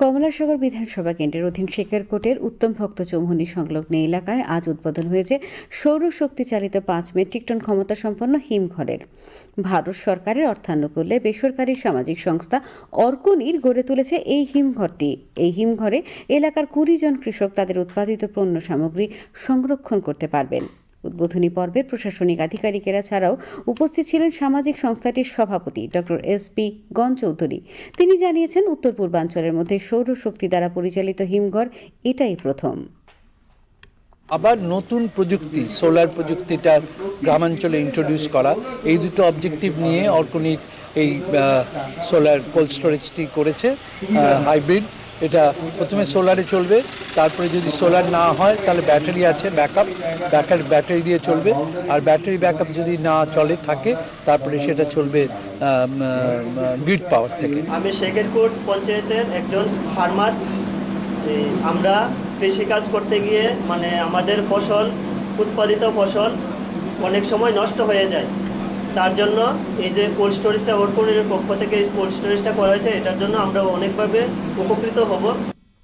কমলাসাগর বিধানসভা কেন্দ্রের অধীন শেখারকোটের উত্তম ভক্ত চৌমুহনী সংলগ্ন এলাকায় আজ উদ্বোধন হয়েছে সৌরশক্তি চালিত পাঁচ মেট্রিক টন ক্ষমতা সম্পন্ন হিমঘরের। ভারত সরকারের অর্থানুকূল্যে বেসরকারি সামাজিক সংস্থা অর্কনির গড়ে তুলেছে এই হিমঘরটি। এই হিমঘরে এলাকার কুড়ি জন কৃষক তাদের উৎপাদিত পণ্য সামগ্রী সংরক্ষণ করতে পারবেন। উদ্বোধনী পর্বে প্রশাসনিক আধিকারিকেরা ছাড়াও উপস্থিত ছিলেন সামাজিক সংস্থাটির সভাপতি ডক্টর এস পি গণ চৌধুরী তিনি জানিয়েছেন উত্তর পূর্বাঞ্চলের মধ্যে সৌরশক্তি দ্বারা পরিচালিত হিমঘর এটাই প্রথম। আবার নতুন প্রযুক্তি, সোলার প্রযুক্তিটা গ্রামাঞ্চলে ইন্ট্রোডিউস করা, এই দুটো অবজেক্টিভ নিয়ে অর্কনিক এই সোলার কোল্ড স্টোরেজটি করেছে হাইব্রিড এটা প্রথমে সোলারে চলবে, তারপরে যদি সোলার না হয়, তাহলে ব্যাটারি আছে, ব্যাকআপ ব্যাকআপ ব্যাটারি দিয়ে চলবে। আর ব্যাটারি ব্যাকআপ যদি না চলে, থাকে, তারপরে সেটা চলবে গ্রিড পাওয়ার থেকে। আমি শেখেরকোট পঞ্চায়েতের একজন ফার্মার। আমরা কৃষিকাজ করতে গিয়ে মানে আমাদের ফসল, উৎপাদিত ফসল অনেক সময় নষ্ট হয়ে যায়। তার জন্য এই যে কোল্ড স্টোরেজটা ওর পক্ষ থেকে কোল্ড স্টোরেজটা করা হয়েছে, এটার জন্য আমরা অনেকভাবে উপকৃত হব।